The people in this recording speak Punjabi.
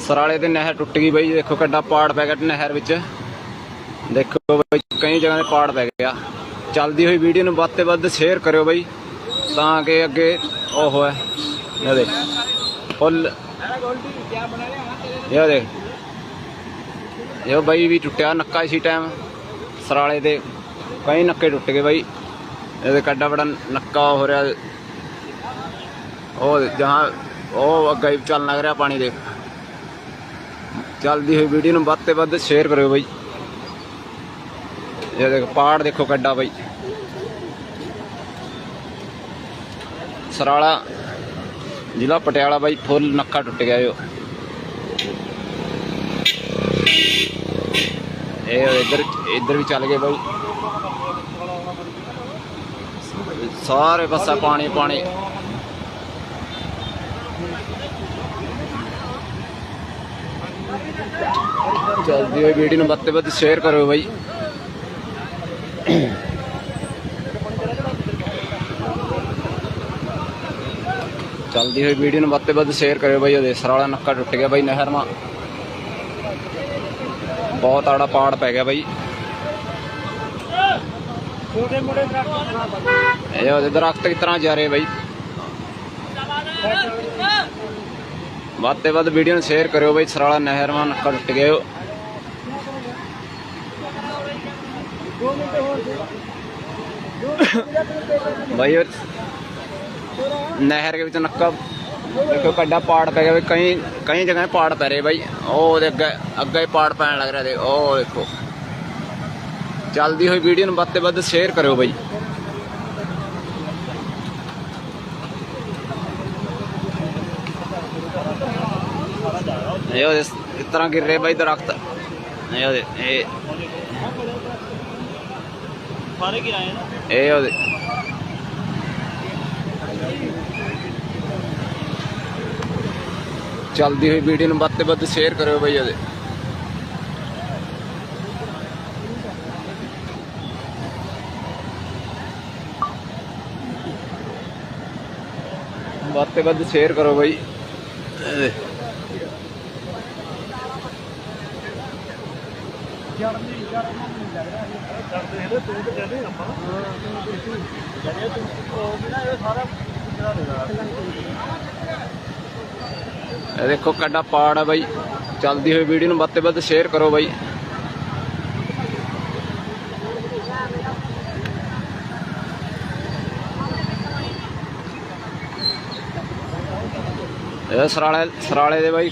ਸਰਾਲੇ ਤੇ ਨਹਿਰ ਟੁੱਟ ਗਈ ਬਈ, ਦੇਖੋ ਕਿੱਡਾ ਪਾੜ ਪੈ ਗਿਆ ਨਹਿਰ ਵਿੱਚ। ਦੇਖੋ ਬਈ, ਕਈ ਜਗ੍ਹਾ ਤੇ ਪਾੜ ਪੈ ਗਿਆ। ਚੱਲਦੀ ਹੋਈ ਵੀਡੀਓ ਨੂੰ ਵੱਧ ਤੇ ਵੱਧ ਸ਼ੇਅਰ ਕਰਿਓ ਬਈ, ਤਾਂ ਕਿ ਅੱਗੇ ਉਹ ਹੋਏ। ਇਹ ਦੇਖ, ਫੁੱਲ। ਇਹ ਦੇਖ। ਇਹ ਬਈ ਵੀ ਟੁੱਟਿਆ, ਨੱਕਾ ਸੀ ਟਾਈਮ ਸਰਾਲੇ ਦੇ ਕਈ ਨੱਕੇ ਟੁੱਟ ਗਏ ਬਈ। ਇਹਦੇ ਕੱਡਾ ਬੜਾ ਨੱਕਾ ਹੋ ਰਿਹਾ। ਉਹ ਜਹਾਂ ਉਹ ਅੱਗੇ ਚੱਲ ਲੱਗ ਰਿਹਾ ਪਾਣੀ ਦੇਖ। ਚੱਲਦੀ ਹੋਈ ਵੀਡੀਓ ਨੂੰ ਵੱਧ ਤੇ ਵੱਧ ਸ਼ੇਅਰ ਕਰਿਓ ਬਾਈ। ਇਹ ਦੇਖ, ਪਹਾੜ ਦੇਖੋ ਕੱਡਾ ਬਾਈ। ਸਰਾਲਾ, ਜ਼ਿਲ੍ਹਾ ਪਟਿਆਲਾ ਬਾਈ, ਫੁੱਲ ਨੱਕਾ ਟੁੱਟ ਗਿਆ ਜੋ ਇਹ ਇੱਧਰ ਇੱਧਰ ਵੀ ਚੱਲ ਗਏ ਬਾਈ। ਸਾਰੇ ਪਾਸਾ ਪਾਣੀ ਪਾਣੀ। ਚੱਲਦੀ ਹੋਈ ਵੀਡੀਓ ਨੂੰ ਵੱਧ ਤੋਂ ਵੱਧ ਸ਼ੇਅਰ ਕਰੋ ਬਾਈ। ਚੱਲਦੀ ਹੋਈ ਵੀਡੀਓ ਨੂੰ ਵੱਧ ਤੋਂ ਵੱਧ ਸ਼ੇਅਰ ਕਰਿਓ ਬਾਈ ਉਹਦੇ ਸਰਾਲਾ ਨੱਕਾ ਟੁੱਟ ਗਿਆ ਬਾਈ ਨਹਿਰ ਮਾ ਬਹੁਤ ਆੜਾ ਪਾੜ ਪੈ ਗਿਆ ਬਾਈ। ਛੋਟੇ ਮੋਟੇ ਦਰਖਤ ਇਹ ਉਹਦੇ ਦਰਖਤ ਕਿਸ ਤਰ੍ਹਾਂ ਜਾ ਰਹੇ ਬਾਈ? ਵੱਧ ਤੇ ਵੱਧ ਵੀਡੀਓ ਨੂੰ ਸ਼ੇਅਰ ਕਰਿਓ ਬਾਈ, ਸਰਾਲਾ ਨਹਿਰ ਮਾ ਨੱਕਾ ਟੁੱਟ ਗਿਆ ਬਾਈ ਨਹਿਰ ਦੇ ਵਿੱਚ ਨੱਕਾ, ਦੇਖੋ ਕੱਡਾ ਪਾੜ ਪੈ ਗਿਆ ਬਈ, ਕਈ ਕਈ ਜਗ੍ਹਾ ਤੇ ਪਾੜ ਪੈ ਰਹੇ ਬਾਈ। ਉਹ ਉਹਦੇ ਅੱਗੇ ਅੱਗੇ ਹੀ ਪਾੜ ਪੈਣ ਲੱਗ ਰਿਹਾ ਦੇ ਉਹ ਦੇਖੋ। ਚੱਲਦੀ ਹੋਈ ਵੀਡੀਓ ਨੂੰ ਵੱਧ ਤੇ ਵੱਧ ਸ਼ੇਅਰ ਕਰਿਓ ਬਾਈ। ਇਹ ਇਸ ਤਰ੍ਹਾਂ ਗਿਰ ਰਹੇ ਬਾਈ ਦਰਖਤ ਇਹ ਇਹ ਸਾਰੇ ਕਿਰਾਏ ਨਾ ਇਹ ਚੱਲਦੀ ਹੋਈ ਵੀਡੀਓ ਨੂੰ ਵੱਧ ਤੋਂ ਵੱਧ ਸ਼ੇਅਰ ਕਰਿਓ ਬਈ ਉਹਦੇ ਵੱਧ ਤੋਂ ਵੱਧ ਸ਼ੇਅਰ ਕਰੋ ਬਈ ਇਹਦੇ। ਕਰਦੇ ਇਹਦੇ ਤੂੰ ਤੇ ਕਹਿੰਦੇ ਆਪਾਂ ਜਿਹੜੇ ਤੂੰ ਉਹ ਨਾ ਇਹ ਦੇਖੋ ਕੱਡਾ ਪਾੜ ਹੈ ਬਾਈ। ਚੱਲਦੀ ਹੋਈ ਵੀਡੀਓ ਨੂੰ ਵੱਧ ਤੋਂ ਵੱਧ ਸ਼ੇਅਰ ਕਰੋ ਬਾਈ। ਇਹ ਸਰਾਲੇ ਸਰਾਲੇ ਦੇ ਬਾਈ